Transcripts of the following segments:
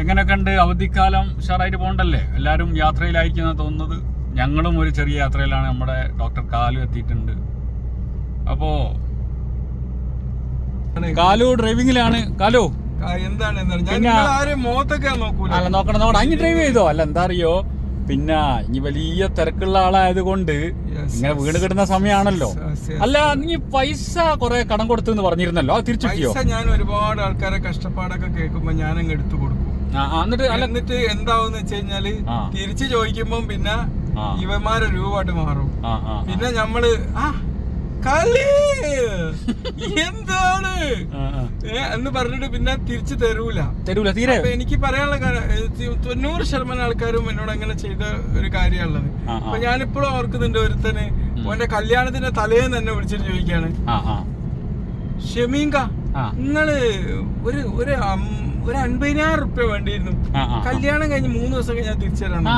എങ്ങനെയൊക്കെ ഉണ്ട്? അവധിക്കാലം ഉഷാറായിട്ട് പോകണ്ടല്ലേ? എല്ലാവരും യാത്രയിലായിരിക്കുന്ന തോന്നുന്നത്. ഞങ്ങളും ഒരു ചെറിയ യാത്രയിലാണ് നമ്മുടെ ഡോക്ടർ കാലു എത്തിയിട്ടുണ്ട്. അപ്പോ കാലു ഡ്രൈവിംഗിലാണ് കാലു? എന്താണ് അല്ല നോക്കണം നോക്കണം അങ്ങ് ഡ്രൈവ് ചെയ്തോ? അല്ല എന്താ അറിയോ? പിന്നെ ഇനി വലിയ തിരക്കുള്ള ആളായത് കൊണ്ട് ഇങ്ങനെ വീട് കിട്ടുന്ന സമയമാണല്ലോ. അല്ല നീ പൈസ കുറെ കടം കൊടുത്തു എന്ന് പറഞ്ഞിരുന്നല്ലോ. അത് തിരിച്ചു ഞാൻ ഒരുപാട് ആൾക്കാരെ കഷ്ടപ്പാടൊക്കെ കേൾക്കുമ്പോ ഞാൻ അങ്ങ് എടുത്തു കൊടുക്കും. എന്നിട്ട് അല്ല എന്നിട്ട് എന്താവെന്ന് വെച്ച് കഴിഞ്ഞാൽ തിരിച്ചു ചോദിക്കുമ്പോ പിന്നെ. ഇവന്മാരെ രൂപമായിട്ട് മാറും. പിന്നെ നമ്മൾ ആ കളി! എന്താണ്. എന്ന് പറഞ്ഞിട്ട് പിന്നെ തിരിച്ചു തരൂല. തരൂല തീരെ? എനിക്ക് പറയാനുള്ള തൊണ്ണൂറ് ശതമാനം ആൾക്കാരും എന്നോട് അങ്ങനെ ചെയ്ത ഒരു കാര്യമുള്ളത്. അപ്പൊ ഞാനിപ്പോഴും ഓർക്കുന്നുണ്ട് ഒരുത്തന്. ഓന്റെ കല്യാണത്തിന്റെ തലേന്ന് തന്നെ വിളിച്ചിട്ട് ചോദിക്കാണ്. ഷെമീങ്ക നിങ്ങൾ ഒരു ഒരു ഒരു അൻപതിനായിരം റുപ്യ വേണ്ടിയിരുന്നു. കല്യാണം കഴിഞ്ഞ് മൂന്ന് ദിവസം കഴിഞ്ഞാൽ തിരിച്ചു തരാണ്.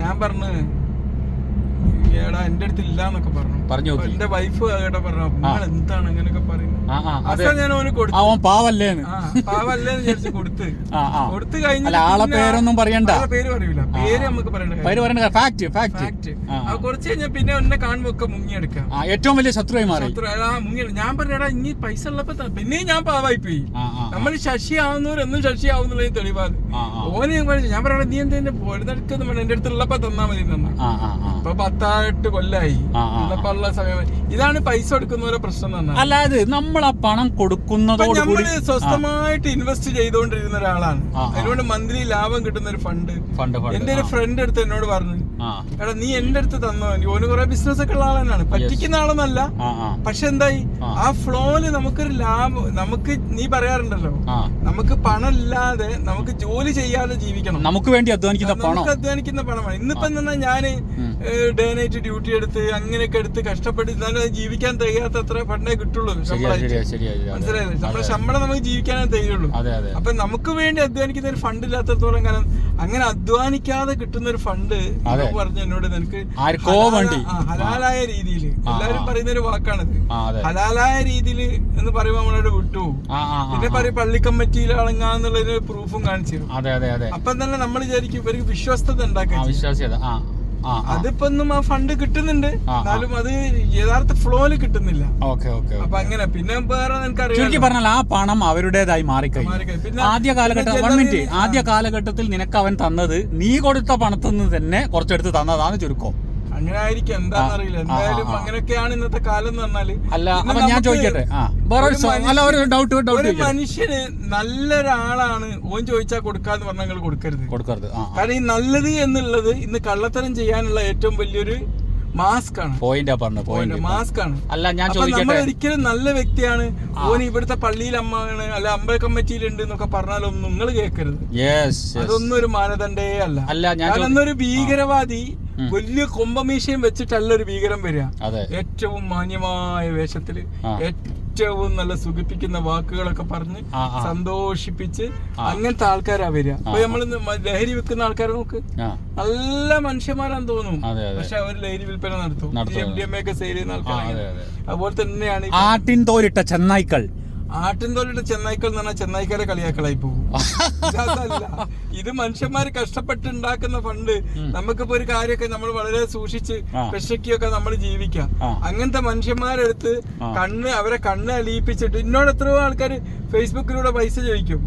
ഞാൻ പറഞ്ഞു ഏടാ എന്റെ അടുത്ത് ഇല്ലാന്നൊക്കെ പറഞ്ഞു. പറഞ്ഞു എന്റെ വൈഫ് കേട്ടോ പറഞ്ഞു. നിങ്ങൾ എന്താണ് അങ്ങനെയൊക്കെ പറയുന്നത് ഞാൻ അവന് കൊടുത്തു. അവൻ പാവല്ലേന്ന്. പാവല്ലേന്ന് വിചാരിച്ച് കൊടുത്ത്. കൊടുത്തു കഴിഞ്ഞ അല്ല ആളെ പേരൊന്നും പറയണ്ട. പേര് പറയൂല. പേര് നമുക്ക് പറയണ്ട പേര് പറയണ്ട ഫാക്ട് ഫാക്ട് കുറച്ച് കഴിഞ്ഞാൽ പിന്നെ എന്നെ കാണുമ്പോ ഒക്കെ മുങ്ങിയെടുക്കാം ഏറ്റവും വലിയ ശത്രുവായി മാറി. മുങ്ങി ഞാൻ പറഞ്ഞടാ ഇനി പൈസ ഉള്ളപ്പോ പിന്നെയും ഞാൻ പാവായി പോയി. നമ്മൾ ശശി ആവുന്നവരെന്നും ശശി ആവുന്നുള്ളത് തെളിവാണ്. ആ ഞാൻ പറയണ നീ എന്തെങ്കിലും പോരുന്നെടുക്കുന്ന എന്റെ അടുത്തുള്ളപ്പോ തന്നാ മതി തന്ന ഇപ്പൊ ആ ആ കൊല്ലായി. ഉള്ള സമയം. ഇതാണ് പൈസ കൊടുക്കുന്നവരെ പ്രശ്നം അല്ലാതെ നമ്മൾ ആ പണം ഇപ്പൊ കൊടുക്കുന്നതോട് നമ്മൾ സ്വസ്ഥമായിട്ട് ഇൻവെസ്റ്റ് ചെയ്തുകൊണ്ടിരുന്ന ഒരാളാണ്. അതിനോട് മന്ത്ലി ലാഭം കിട്ടുന്ന ഒരു ഫണ്ട് ഫണ്ട് എന്റെ ഒരു ഫ്രണ്ട് അടുത്ത് എന്നോട് പറഞ്ഞു എടാ നീ എന്റെ അടുത്ത് തന്നോ? ഓന് കുറെ ബിസിനസ് ഒക്കെ ഉള്ള ആളാണ് പറ്റിക്കുന്ന ആളെന്നല്ല. പക്ഷെ എന്തായി? ആ. ഫ്ലോയിൽ നമുക്കൊരു ലാഭം നമുക്ക് നീ പറയാറുണ്ടല്ലോ നമുക്ക് പണം ഇല്ലാതെ നമുക്ക് ജോലി ചെയ്യാതെ ജീവിക്കണം. നമുക്ക് വേണ്ടി അധ്വാനിക്കുന്ന പണം. അധ്വാനിക്കുന്ന പണമാണ്. ഇന്നിപ്പോ എന്താ ഞാൻ ഡേ നൈറ്റ് ഡ്യൂട്ടി എടുത്ത് അങ്ങനെയൊക്കെ എടുത്ത് കഷ്ടപ്പെട്ട് എന്നാലും ജീവിക്കാൻ തികയാത്ത അത്ര പണ്ടേ കിട്ടുള്ളൂ മനസ്സിലായത്. മനസ്സിലായില്ലേ നമ്മുടെ ശമ്പളം നമുക്ക് ജീവിക്കാനേ തികയുള്ളൂ. അതെ അപ്പൊ നമുക്ക് വേണ്ടി അധ്വാനിക്കുന്ന ഒരു ഫണ്ട് ഇല്ലാത്തത്തോളം കാലം അങ്ങനെ അധ്വാനിക്കാതെ കിട്ടുന്ന ഒരു ഫണ്ട്. പറഞ്ഞു എന്നോട് നിനക്ക് ഹലാലായ രീതിയിൽ എല്ലാവരും പറയുന്ന ഒരു വാക്കാണത്. ഹലാലായ രീതിയിൽ എന്ന് പറയുമ്പോൾ നമ്മളോട് വിട്ടു പിന്നെ പറയും പള്ളി കമ്മിറ്റിയിൽ അളങ്ങാന്നുള്ളൊരു പ്രൂഫും കാണിച്ചു അപ്പൊ തന്നെ നമ്മൾ വിചാരിക്കും ഇവർക്ക് വിശ്വസ്തത ആ ഉണ്ടാക്കാൻ വിശ്വാസ്യത. അതിപ്പോ ആ. ഫണ്ട് കിട്ടുന്നുണ്ട്. എന്നാലും അത് യഥാർത്ഥ ഫ്ലോയിൽ കിട്ടുന്നില്ല. ഓക്കെ ഓക്കെ അപ്പൊ അങ്ങനെ പിന്നെ വേറെ ചുരുക്കി പറഞ്ഞാൽ ആ പണം അവരുടേതായി മാറിക്കഴിഞ്ഞു. ആദ്യ കാലഘട്ടം വൺ മിനിറ്റ് ആദ്യ കാലഘട്ടത്തിൽ നിനക്ക് അവൻ തന്നത് നീ കൊടുത്ത പണത്തിൽ നിന്ന് തന്നെ കുറച്ചെടുത്ത് തന്നതാണ് ചുരുക്കം. അങ്ങനെ ആയിരിക്കും എന്താണെന്നറിയില്ല എന്തായാലും. അങ്ങനെയൊക്കെയാണ് ഇന്നത്തെ കാലം എന്ന് പറഞ്ഞാൽ. അല്ല ഞാൻ ചോദിക്കട്ടെ? ഒരു ഒരു ഒരു ഒരു മനുഷ്യന് നല്ലൊരാളാണ് ഓൻ ചോദിച്ചാൽ കൊടുക്കാന്ന് പറഞ്ഞാൽ നിങ്ങൾ കൊടുക്കരുത്. കൊടുക്കരുത്. കാരണം ഈ നല്ലത് എന്നുള്ളത് ഇന്ന് കള്ളത്തരം ചെയ്യാനുള്ള ഏറ്റവും വലിയൊരു മാസ്ക് ആണ്. പോയിന്റാ പറഞ്ഞു പോയിന്റ് മാസ്ക് ആണ്. അല്ല ഞാൻ ചോദിക്കട്ടെ? ഒരിക്കലും നല്ല വ്യക്തിയാണ്. ഓൻ ഇവിടുത്തെ പള്ളിയിൽ അമ്മാണ് അല്ല അമ്പല കമ്മിറ്റിയിലുണ്ട് എന്നൊക്കെ പറഞ്ഞാലൊന്നും നിങ്ങൾ കേൾക്കരുത് അതൊന്നും ഒരു മാനദണ്ഡേ അല്ല. അല്ല ഞാൻ ചോദി- ഭീകരവാദി വലിയ കൊമ്പമീശയും വെച്ചിട്ടല്ല ഒരു ഭീകരം വരിക. ഏറ്റവും മാന്യമായ വേഷത്തിൽ ഏറ്റവും നല്ല സുഖിപ്പിക്കുന്ന വാക്കുകളൊക്കെ പറഞ്ഞ്. സന്തോഷിപ്പിച്ച് അങ്ങനത്തെ ആൾക്കാരാ വരിക. അപ്പൊ നമ്മൾ ലഹരി വിൽക്കുന്ന ആൾക്കാരെ നോക്ക് നല്ല മനുഷ്യന്മാരാന്ന് തോന്നും. പക്ഷെ അവർ ലഹരി വിൽപ്പന നടത്തും. നടത്തും. എം ഡി എം എ ഒക്കെ സെയിൽ ചെയ്യുന്ന ആൾക്കാർ അതെ അതെ. അതുപോലെ തന്നെയാണ് ആട്ടിൻ തോലിട്ട ചെന്നായ്ക്കൾ. ആട്ടിൻതോലിട്ട് ചെന്നൈക്കൾ എന്ന് പറഞ്ഞാൽ ചെന്നൈക്കാരെ കളിയാക്കളായി പോകും. അതല്ല ഇത് മനുഷ്യന്മാര് കഷ്ടപ്പെട്ട് ഉണ്ടാക്കുന്ന ഫണ്ട് നമുക്കിപ്പോ ഒരു കാര്യമൊക്കെ നമ്മൾ വളരെ സൂക്ഷിച്ച് ആ. നമ്മൾ ജീവിക്കാം. അങ്ങനത്തെ മനുഷ്യന്മാരെടുത്ത്. കണ്ണ് അവരെ കണ്ണ് അലിയിപ്പിച്ചിട്ട് ഇന്നോട് എത്രയോ ആൾക്കാർ ഫേസ്ബുക്കിലൂടെ പൈസ ചോദിക്കും.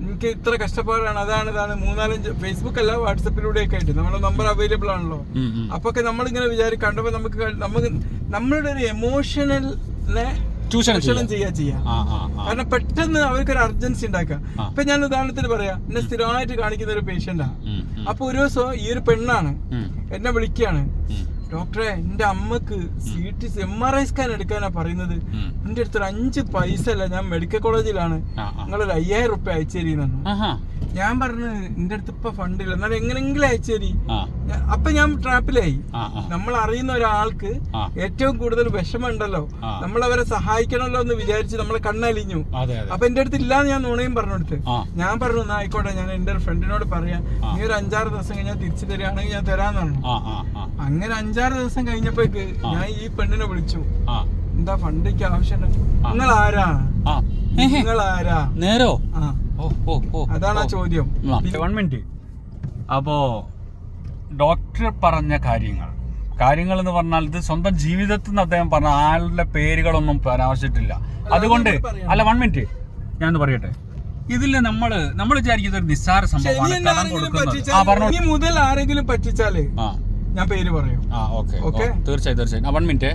എനിക്ക് ഇത്ര കഷ്ടപ്പാടാണ് അതാണ് ഇതാണ്. മൂന്നാലഞ്ച് ഫേസ്ബുക്ക് അല്ല വാട്സപ്പിലൂടെ ഒക്കെ ആയിട്ട്. നമ്മുടെ നമ്പർ അവൈലബിൾ ആണല്ലോ. അപ്പൊ ഒക്കെ നമ്മളിങ്ങനെ വിചാരിക്കും കണ്ടപ്പോ നമുക്ക് നമുക്ക് നമ്മളുടെ ഒരു എമോഷണലിനെ ചൂഷണം ചെയ്യാ. ചെയ്യാ കാരണം പെട്ടെന്ന് അവർക്ക് ഒരു അർജൻസി ഉണ്ടാക്കാം അപ്പൊ ഇപ്പൊ ഞാൻ ഉദാഹരണത്തിന് പറയാ എന്നെ സ്ഥിരമായിട്ട് കാണിക്കുന്ന ഒരു പേഷ്യന്റാ അപ്പൊ ഒരു ദിവസം ഈ ഒരു പെണ്ണാണ് എന്നെ വിളിക്കുകയാണ്. ഡോക്ടറെ എന്റെ അമ്മയ്ക്ക് C T M R I scan എടുക്കാനാ പറയുന്നത്. എന്റെ അടുത്തൊരു അഞ്ച് പൈസ അല്ല ഞാൻ മെഡിക്കൽ കോളേജിലാണ്. നിങ്ങളൊരു അയ്യായിരം റുപ്യ അയച്ചു തരീന്നു ഞാൻ പറഞ്ഞു എന്റെ അടുത്ത് ഇപ്പൊ ഫണ്ടില്ല എന്നാലും എങ്ങനെങ്കിലും അയച്ചു തരി അപ്പൊ ഞാൻ ട്രാപ്പിലായി. നമ്മൾ അറിയുന്ന ഒരാൾക്ക് ഏറ്റവും കൂടുതൽ വിഷമമുണ്ടല്ലോ. നമ്മൾ അവരെ സഹായിക്കണമല്ലോ എന്ന് വിചാരിച്ച് നമ്മളെ കണ്ണലിഞ്ഞു. അതെ അതെ. അപ്പൊ എന്റെ അടുത്ത് ഇല്ലാന്ന് ഞാൻ നുണയും പറഞ്ഞു കൊടുത്ത് ഞാൻ പറഞ്ഞു എന്നാ ആയിക്കോട്ടെ ഞാൻ എന്റെ ഒരു ഫ്രണ്ടിനോട് പറയാ. നീ ഒരു അഞ്ചാറ് ദിവസം കഴിഞ്ഞാൽ തിരിച്ചു തരികയാണെങ്കിൽ ഞാൻ തരാന്നാണ് അങ്ങനെ അഞ്ചാറ് ദിവസം കഴിഞ്ഞപ്പോഴേക്ക് ഞാൻ ഈ പെണ്ണിനെ വിളിച്ചു. എന്താ ഫണ്ടിക്ക് ആവശ്യമുണ്ട്? നിങ്ങൾ ആരാ നിങ്ങൾ ആരാ നേരോ? ഓ ഓ ഓ. അതാണ് ആ ചോദ്യം. വൺ മിനിറ്റ് അപ്പോ ഡോക്ടർ പറഞ്ഞ കാര്യങ്ങൾ. കാര്യങ്ങൾ എന്ന് പറഞ്ഞാൽ ഇത് സ്വന്തം ജീവിതത്തിൽ നിന്ന് അദ്ദേഹം പറഞ്ഞ ആളുടെ പേരുകളൊന്നും പരാമർശിച്ചിട്ടില്ല. അതുകൊണ്ട് അല്ല വൺ മിനിറ്റ് ഞാനൊന്ന് പറയട്ടെ. ഇതിൽ നമ്മൾ നമ്മൾ വിചാരിക്കുന്നത് ഒരു നിസ്സാര സംഭവമാണ് കടം കൊടുക്കുന്നത്. മുതൽ ആരെങ്കിലും പറ്റിച്ചാൽ ആ. ഞാൻ പേര് പറയും. ആ ഓക്കെ. ഓക്കെ? തീർച്ചയായും തീർച്ചയായും. വൺ മിനിറ്റ്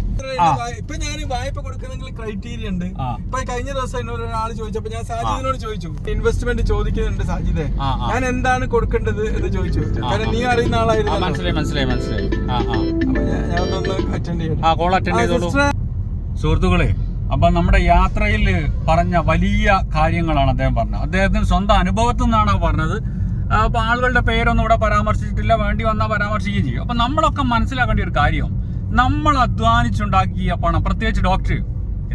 ഇപ്പൊ ഞാൻ വായ്പ കൊടുക്കണമെങ്കിൽ ക്രൈറ്റീരിയ ഉണ്ട്. ഇപ്പൊ കഴിഞ്ഞ ദിവസം എന്നോട് ഒരാൾ ചോദിച്ചപ്പോ ഞാൻ സാജിദിനോട് ചോദിച്ചു. ഇൻവെസ്റ്റ്മെന്റ് ചോദിക്കുന്നുണ്ട് സാജിദെ. ഞാൻ എന്താണ് കൊടുക്കേണ്ടത് എന്ന് ചോദിച്ചു. കാരണം നീ അറിയുന്ന ആളായിരുന്നു. മനസ്സിലായി മനസ്സിലായി മനസ്സിലായി. ഞാൻ ഞാൻ അറ്റൻഡ് ചെയ്തോളൂ. സുഹൃത്തുക്കളെ അപ്പൊ നമ്മുടെ യാത്രയിൽ പറഞ്ഞ വലിയ കാര്യങ്ങളാണ് അദ്ദേഹം പറഞ്ഞത്. അദ്ദേഹത്തിന് സ്വന്തം അനുഭവത്തിൽ നിന്നാണ് പറഞ്ഞത്. ആ, അപ്പൊ ആളുകളുടെ പേരൊന്നും ഇവിടെ പരാമർശിച്ചിട്ടില്ല. വേണ്ടി വന്നാൽ പരാമർശിക്കുകയും ചെയ്യും. അപ്പം നമ്മളൊക്കെ മനസ്സിലാക്കേണ്ട ഒരു കാര്യം നമ്മൾ അധ്വാനിച്ചുണ്ടാക്കിയ പണം പ്രത്യേകിച്ച് ഡോക്ടർ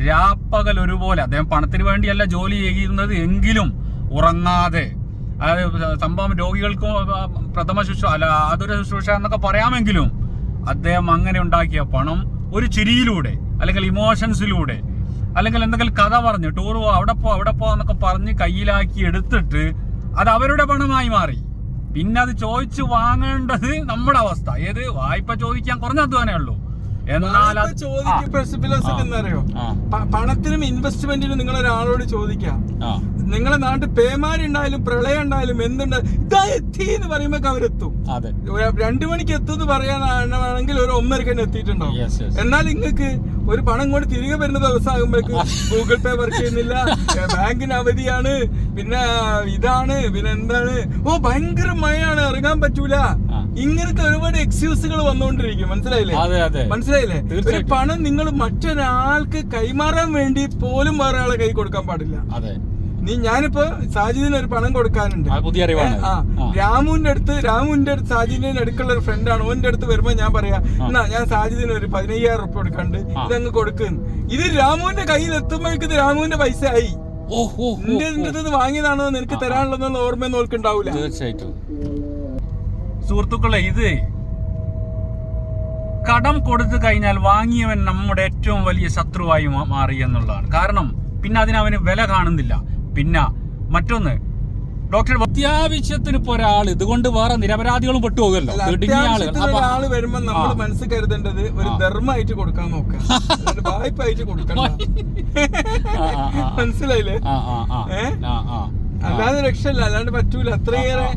രാപ്പകൽ ഒരുപോലെ അദ്ദേഹം പണത്തിന് വേണ്ടിയല്ല ജോലി ചെയ്യുന്നത് എങ്കിലും ഉറങ്ങാതെ. അതായത് സംഭവം രോഗികൾക്കും പ്രഥമ ശുശ്രൂഷ അല്ല അതൊരു ശുശ്രൂഷ എന്നൊക്കെ പറയാമെങ്കിലും അദ്ദേഹം അങ്ങനെ ഉണ്ടാക്കിയ പണം ഒരു ചിരിയിലൂടെ അല്ലെങ്കിൽ ഇമോഷൻസിലൂടെ അല്ലെങ്കിൽ എന്തെങ്കിലും കഥ പറഞ്ഞ് ടൂർ പോവാ അവിടെ പോ അവിടെ പോവാ എന്നൊക്കെ പറഞ്ഞ് കയ്യിലാക്കി എടുത്തിട്ട് അത് അവരുടെ പണമായി മാറി. പിന്നെ അത് ചോദിച്ചു വാങ്ങേണ്ടത് നമ്മുടെ അവസ്ഥ. ഏത്? വായ്പ ചോദിക്കാൻ കുറഞ്ഞ അധ്വാനേ ഉള്ളൂ. എന്നാൽ പ- പണത്തിനും ഇൻവെസ്റ്റ്മെന്റിനും നിങ്ങൾ ഒരാളോട് ചോദിക്കാം നിങ്ങളെ നാട്ടിൽ പേമാരി ഉണ്ടായാലും പ്രളയം ഉണ്ടായാലും എന്തുണ്ടായാലും ഇതാ എത്തി എന്ന് പറയുമ്പോ അവരെത്തും. അതെ. രണ്ടു മണിക്ക് എത്തുമെന്ന് പറയാനാണെങ്കിൽ ഒരു ഒന്നരക്ക് തന്നെ എത്തിയിട്ടുണ്ടാവും. യെസ് എന്നാൽ നിങ്ങൾക്ക് ഒരു പണം കൊണ്ട് തിരികെ വരുന്ന ദിവസം ആകുമ്പോഴേക്ക് ഗൂഗിൾ പേ വർക്ക് ചെയ്യുന്നില്ല. ബാങ്കിന് അവധിയാണ്. പിന്നെ ഇതാണ്. പിന്നെ എന്താണ്? ഓ ഭയങ്കര മഴയാണ്. ഇറങ്ങാൻ പറ്റൂല. ഇങ്ങനത്തെ ഒരുപാട് എക്സ്ക്യൂസുകൾ വന്നുകൊണ്ടിരിക്കും. മനസ്സിലായില്ലേ? മനസ്സിലായില്ലേ? ഒരു പണം നിങ്ങൾ മറ്റൊരാൾക്ക് കൈമാറാൻ വേണ്ടി പോലും വേറെ ആളെ കൈ കൊടുക്കാൻ പാടില്ല. അതെ. നീ ഞാനിപ്പോ സാജിദിന് ഒരു പണം കൊടുക്കാനുണ്ട്. അത് പുതിയ അറിവാണ്. ആ. രാമുവിന്റെ അടുത്ത് രാമുവിന്റെ അടുത്ത് സാജിദിന്റെ അടുക്കുള്ള ഒരു ഫ്രണ്ടാണ് ഓന്റെ അടുത്ത് വരുമ്പോ ഞാൻ പറയാ എന്നാ ഞാൻ സാജിദിന് ഒരു പതിനയ്യായിരം റുപ്യ കൊടുക്കണ്ട്. ഇതങ്ങ് കൊടുക്കുന്നു ഇത് രാമുവിന്റെ കയ്യിൽ എത്തുമ്പോഴേക്ക് ഇത് രാമുവിന്റെ പൈസ ആയി. നിന്റെ. വാങ്ങിയതാണോ നിനക്ക് തരാനുള്ളതെന്നുള്ള ഓർമ്മ നോക്കുണ്ടാവൂല തീർച്ചയായിട്ടും. സുഹൃത്തുക്കളെ ഇത് കടം കൊടുത്തു കഴിഞ്ഞാൽ വാങ്ങിയവൻ നമ്മുടെ ഏറ്റവും വലിയ ശത്രുവായി മാറി എന്നുള്ളതാണ്. കാരണം പിന്നെ അതിന് അവന് വില കാണുന്നില്ല. പിന്നെ മറ്റൊന്ന് ഡോക്ടർ അത്യാവശ്യത്തിന് ഇപ്പൊ ഒരാൾ ഇതുകൊണ്ട് വേറെ നിരപരാധികളും പെട്ടുപോകുമല്ലോ. ഒരാൾ വരുമ്പോ നമ്മൾ ആ. മനസ്സിൽ കരുതേണ്ടത് ഒരു ധർമ്മമായിട്ട് കൊടുക്കാൻ നോക്കാം വായ്പായിട്ട് ആ. മനസ്സിലായില്ലേ? അല്ലാതെ രക്ഷയില്ല. അല്ലാണ്ട് പറ്റൂല. അത്രയേറെ.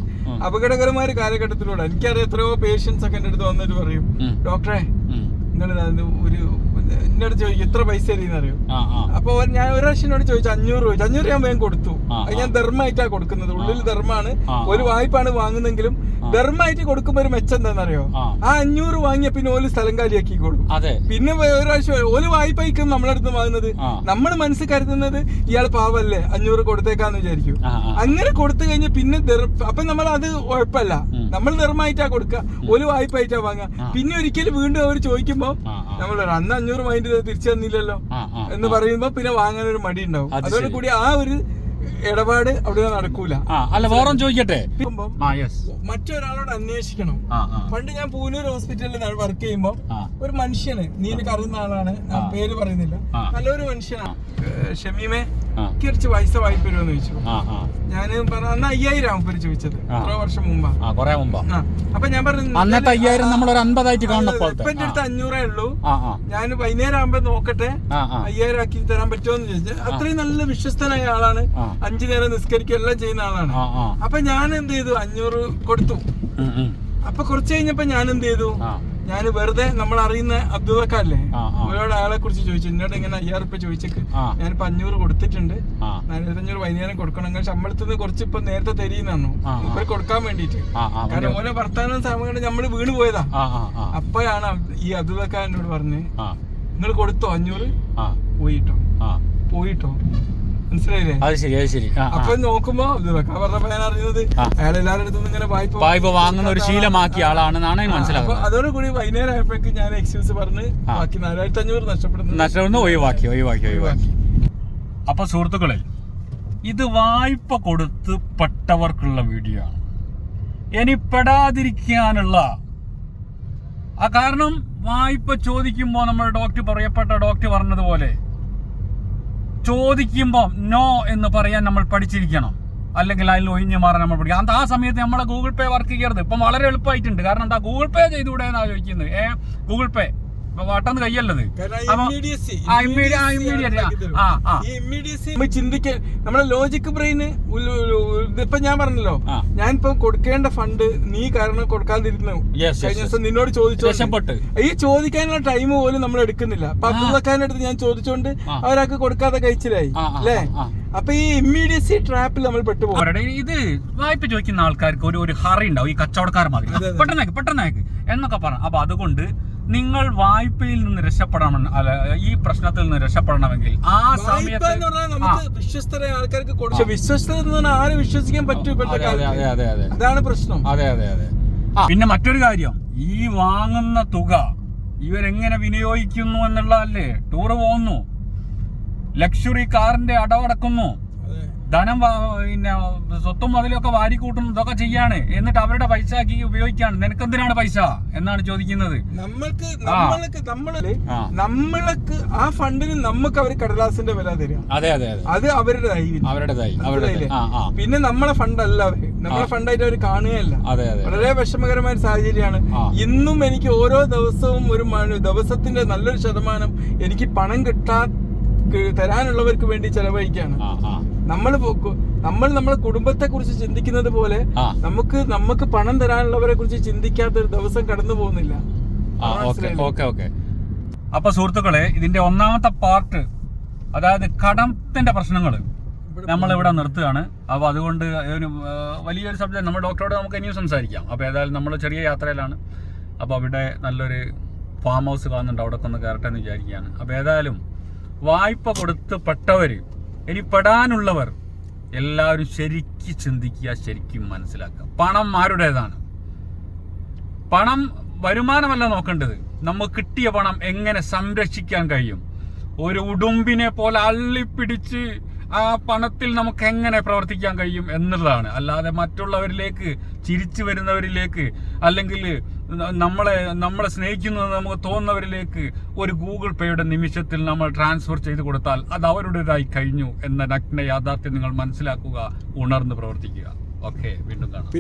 അപകടകരമായ ഒരു കാലഘട്ടത്തിലൂടെ. എനിക്കറിയാം എത്രയോ പേഷ്യൻസ് ഒക്കെ എന്റെ അടുത്ത് വന്നിട്ട് പറയും ഡോക്ടറെ. നിങ്ങൾ ഒരു എന്നോട് ചോദിക്കും എത്ര പൈസ തരീന്ന് അറിയും ആ ആ. അപ്പൊ ഞാൻ ഒരു പ്രാവശ്യം എന്നോട് ചോദിച്ചു അഞ്ഞൂറ് ചോദിച്ചു അഞ്ഞൂറ് ഞാൻ വേഗം കൊടുത്തു അത് ഞാൻ ധർമ്മമായിട്ടാണ് കൊടുക്കുന്നത്. ഉള്ളിൽ ധർമ്മമാണ്. ഒരു ഒരു വായ്പാണ് വാങ്ങുന്നെങ്കിലും ധർമ്മമായിട്ട് കൊടുക്കുമ്പോ ഒരു മെച്ചം എന്താണെന്നറിയോ? ആ. അഞ്ഞൂറ് വാങ്ങിയ പിന്നെ ഓൽ സ്ഥലം കാലിയാക്കി കൊടുക്കും. അതെ. പിന്നെ ഒരാഴ്ച ഒരു പ്രാവശ്യം ഒരു വായ്പയ്ക്കും നമ്മളെ അടുത്ത് വാങ്ങുന്നത്. നമ്മൾ മനസ്സിൽ കരുതുന്നത് ഇയാൾ പാവല്ലേ അഞ്ഞൂറ് കൊടുത്തേക്കാന്ന് വിചാരിക്കും. അങ്ങനെ കൊടുത്തു കഴിഞ്ഞാൽ പിന്നെ അപ്പൊ നമ്മൾ അത് ഉഴപ്പല്ല. നമ്മൾ ധർമ്മമായിട്ടാ കൊടുക്കുക ഒരു വായ്പായിട്ടാ വാങ്ങുക ആ. പിന്നെ ഒരിക്കലും വീണ്ടും അവർ ചോദിക്കുമ്പോ നമ്മൾ അന്ന് അഞ്ഞൂറ് മൈൻഡ് തിരിച്ചു തന്നില്ലല്ലോ. എന്ന് പറയുമ്പോ പിന്നെ വാങ്ങാൻ ഒരു മടി ഉണ്ടാവും അത് അതോട് ശരി. കൂടി ആ ഒരു ഇടപാട് അവിടെ നടക്കൂല. ആ അല്ല വേറെ ചോദിക്കട്ടെ? മറ്റൊരാളോട് അന്വേഷിക്കണം. പണ്ട് ഞാൻ പൂനൂർ ഹോസ്പിറ്റലിൽ വർക്ക് ചെയ്യുമ്പോ ഒരു മനുഷ്യന് നീ എനിക്ക് അറിയുന്ന ആളാണ് പേര് പറയുന്നില്ല. നല്ലൊരു മനുഷ്യനാണ്. ഷമീമെ ആ. കുറച്ച് പൈസ വായ്പ തരുമെന്ന് ചോദിച്ചു ഞാൻ പറഞ്ഞു അന്ന് അയ്യായിരം ആവും പേര് ചോദിച്ചത്. എത്ര വർഷം മുമ്പാ. ആ കൊറേ മുമ്പാ. ആ. അപ്പൊ ഞാൻ പറഞ്ഞു അന്നത്തെ അയ്യായിരം നമ്മൾ ഒരു അൻപതായിട്ട് കാണുന്ന ഇപ്പൊ എന്റെ അടുത്ത് അഞ്ഞൂറേ ഉള്ളൂ. ആ ആ. ഞാൻ വൈകുന്നേരം ആകുമ്പോ നോക്കട്ടെ. ആ ആ. അയ്യായിരം ആക്കി തരാൻ പറ്റുമോ എന്ന് ചോദിച്ചു അത്രയും നല്ല വിശ്വസ്തനായ ആളാണ്. ആ. അഞ്ചു നേരം നിസ്കരിക്കുക എല്ലാം ചെയ്യുന്ന ആളാണ്. ആ ആ. അപ്പൊ ഞാൻ എന്ത് ചെയ്തു? അഞ്ഞൂറ് കൊടുത്തു. ഉം, ഉം. അപ്പൊ കുറച്ച് കഴിഞ്ഞപ്പോ ഞാൻ എന്ത് ചെയ്തു? ആ. ഞാൻ വെറുതെ നമ്മൾ അറിയുന്ന അബ്ദുദക്കല്ലേ അവരോട് ആളെ കുറിച്ച് ചോദിച്ചു. എന്നോട് ഇങ്ങനെ അയ്യായിരം റുപ്യ ചോദിച്ചേക്ക്. ഞാൻ ഞാനിപ്പോ അഞ്ഞൂറ് കൊടുത്തിട്ടുണ്ട്. നാലായിരത്തഞ്ഞൂറ് വൈകുന്നേരം കൊടുക്കണം. ശമ്പളത്തിൽ നിന്ന് കുറച്ച് ഇപ്പൊ നേരത്തെ തരീന്നു ആ, ആ. ഇപ്പൊ കൊടുക്കാൻ വേണ്ടിട്ട് കാരണം ഓരോ ഭർത്താവിനും സമയം നമ്മൾ വീണ് പോയതാ. അപ്പോഴാണ് ഈ അബ്ദുദക്കാരനോട് പറഞ്ഞ് നിങ്ങൾ കൊടുത്തോ അഞ്ഞൂറ്? പോയിട്ടോ പോയിട്ടോ മനസ്സിലായില്ലേ? അത് ശരി അത് ശരി. അപ്പൊ നോക്കുമ്പോ പറഞ്ഞപ്പോ ഞാൻ ആ. അയാൾ എല്ലാവരുടെ ഇങ്ങനെ വായ്പ വായ്പ വാങ്ങുന്ന ഒരു ശീലമാക്കിയ ആളാണെന്നാണ് മനസ്സിലാകുന്നത് അതോടുകൂടി വൈകുന്നേരം ആയപ്പോഴേക്ക് ഞാൻ എക്സ്ക്യൂസ് പറഞ്ഞ്. ബാക്കി നാലായിരത്തി അഞ്ഞൂറ് നഷ്ടപ്പെടുന്നു നഷ്ടപ്പെടുന്നു ഒഴിവാക്കി ഒഴിവാക്കി. ഒഴിവാക്കി. അപ്പൊ സുഹൃത്തുക്കളെ ഇത് വായ്പ കൊടുത്ത് പെട്ടവർക്കുള്ള വീഡിയോ ആണ്. ഇനി പെടാതിരിക്കാനുള്ള ആ കാരണം വായ്പ ചോദിക്കുമ്പോൾ നമ്മുടെ ഡോക്ടർ പറയപ്പെട്ട ഡോക്ടർ പറഞ്ഞതുപോലെ ചോദിക്കുമ്പോൾ നോ എന്ന് പറയാൻ നമ്മൾ പഠിച്ചിരിക്കണം. അല്ലെങ്കിൽ അതിൽ ഒഴിഞ്ഞു മാറാൻ നമ്മൾ പഠിക്കുക അത് ആ സമയത്ത് നമ്മളെ ഗൂഗിൾ പേ വർക്ക് ചെയ്യരുത് ഇപ്പം വളരെ എളുപ്പമായിട്ടുണ്ട്. കാരണം എന്താ? ഗൂഗിൾ പേ ചെയ്തുകൂടെ എന്നാണ് ചോദിക്കുന്നത്? ഏ? ഗൂഗിൾ പേ പെട്ടെന്ന് കയ്യല്ലത്. ചിന്തിക്ക നമ്മുടെ ലോജിക് ബ്രെയിന് ഇതിപ്പോ ഞാൻ പറഞ്ഞല്ലോ. ഞാനിപ്പോ ഞാൻ ഇപ്പൊ കൊടുക്കേണ്ട ഫണ്ട് നീ കാരണം കൊടുക്കാതിരുന്നു. കഴിഞ്ഞ. ദിവസം നിന്നോട് ചോദിച്ചു. ഈ ചോദിക്കാനുള്ള ടൈം പോലും നമ്മൾ എടുക്കുന്നില്ല. അപ്പൊ അടുത്ത് ഞാൻ ചോദിച്ചോണ്ട്. അവരാൾക്ക് കൊടുക്കാതെ കഴിച്ചിലായി. അല്ലേ. അപ്പൊ ഈ ഇമ്മീഡിയസി ട്രാപ്പിൽ നമ്മൾ പെട്ടുപോകും. ഇത് വായ്പ ചോദിക്കുന്ന ആൾക്കാർക്ക് ഒരു ഒരു ഹറി ഉണ്ടാവും. ഈ കച്ചവടക്കാർ മാതിരി. പെട്ടെന്നേക്ക് പെട്ടെന്നേക്ക് എന്നൊക്കെ പറഞ്ഞു അപ്പൊ അതുകൊണ്ട് നിങ്ങൾ വായ്പയിൽ നിന്ന് രക്ഷപ്പെടണം അല്ല ഈ പ്രശ്നത്തിൽ നിന്ന് രക്ഷപ്പെടണമെങ്കിൽ ആ സമയത്ത് വിശ്വസ്തരായ ആൾക്കാർക്ക് കൊടുക്കും. വിശ്വസ്തത ആരെ വിശ്വസിക്കാൻ പറ്റും. അതാണ് പ്രശ്നം. അതെ അതെ അതെ. പിന്നെ മറ്റൊരു കാര്യം ഈ വാങ്ങുന്ന തുക ഇവരെങ്ങനെ വിനിയോഗിക്കുന്നു എന്നുള്ളതല്ലേ? ടൂറ് പോകുന്നു. ലക്ഷറി കാറിന്റെ അടവടക്കുന്നു. ധനം പിന്നെ സ്വത്തും മുതലൊക്കെ വാരിക്കൂട്ടുന്നു ഇതൊക്കെ ചെയ്യാണ്. എന്നിട്ട് അവരുടെ പൈസ ആക്കി ഉപയോഗിക്കാണ്. നിനക്ക് എന്തിനാണ് പൈസ? എന്നാണ് ചോദിക്കുന്നത്. നമ്മൾക്ക് ആ. നമ്മൾക്ക് നമ്മൾ. നമ്മൾക്ക് ആ ഫണ്ടിന് നമുക്ക് അവർ കടലാസിന്റെ വില തരും. അതെ അതെ അതെ. അവരുടെ ആ പിന്നെ നമ്മളെ ഫണ്ടല്ല അവർ. നമ്മളെ ഫണ്ടായിട്ട് അവർ കാണുകയല്ല. വളരെ വിഷമകരമായ ഒരു സാഹചര്യമാണ്. ഇന്നും എനിക്ക് ഓരോ ദിവസവും ഒരു ദിവസത്തിന്റെ നല്ലൊരു ശതമാനം എനിക്ക് പണം കിട്ടാ ക- തരാനുള്ളവർക്ക് വേണ്ടി ചെലവഴിക്കാണ്. നമ്മൾ നമ്മൾ നമ്മളെ കുടുംബത്തെ കുറിച്ച് ചിന്തിക്കുന്നത് പോലെ നമുക്ക് നമുക്ക് പണം തരാനുള്ളവരെ കുറിച്ച് ചിന്തിക്കാത്ത ഒരു ദിവസം കടന്നു പോകുന്നില്ല? ഓക്കെ ഓക്കെ അപ്പൊ സുഹൃത്തുക്കളെ ഇതിന്റെ ഒന്നാമത്തെ പാർട്ട് അതായത് കടത്തിന്റെ പ്രശ്നങ്ങൾ നമ്മൾ ഇവിടെ നിർത്തുകയാണ്. അപ്പോൾ അതുകൊണ്ട് വലിയൊരു സബ്ജക്ട് നമ്മുടെ ഡോക്ടറോട് നമുക്ക് ഇനിയും സംസാരിക്കാം. അപ്പോൾ ഏതായാലും നമ്മൾ ചെറിയ യാത്രയിലാണ്. അപ്പോൾ അവിടെ നല്ലൊരു ഫാം ഹൗസ് കാണുന്നുണ്ട്. അവിടെ ഒന്ന് കയറട്ടെ എന്ന് വിചാരിക്കുകയാണ്. അപ്പോൾ ഏതായാലും വായ്പ കൊടുത്ത് പെട്ടവർ ഇനി പെടാനുള്ളവർ എല്ലാവരും ശരിക്കും ചിന്തിക്കുക ശരിക്കും മനസ്സിലാക്കുക. പണം ആരുടേതാണ്? പണം വരുമാനമല്ല നോക്കേണ്ടത്. നമുക്ക് കിട്ടിയ പണം എങ്ങനെ സംരക്ഷിക്കാൻ കഴിയും? ഒരു ഉടുമ്പിനെ പോലെ അള്ളിപ്പിടിച്ച് ആ പണത്തിൽ നമുക്ക് എങ്ങനെ പ്രവർത്തിക്കാൻ കഴിയും എന്നുള്ളതാണ്. അല്ലാതെ മറ്റുള്ളവരിലേക്ക് ചിരിച്ചു വരുന്നവരിലേക്ക് അല്ലെങ്കിൽ നമ്മളെ നമ്മളെ സ്നേഹിക്കുന്നത് നമുക്ക് തോന്നുന്നവരിലേക്ക് ഒരു ഗൂഗിൾ പേയുടെ നിമിഷത്തിൽ നമ്മൾ ട്രാൻസ്ഫർ ചെയ്ത് കൊടുത്താൽ അത് അവരുടേതായി കഴിഞ്ഞു എന്ന നഗ്ന യാഥാർത്ഥ്യം നിങ്ങൾ മനസ്സിലാക്കുക ഉണർന്ന് പ്രവർത്തിക്കുക. ഓക്കെ വീണ്ടും കാണാം.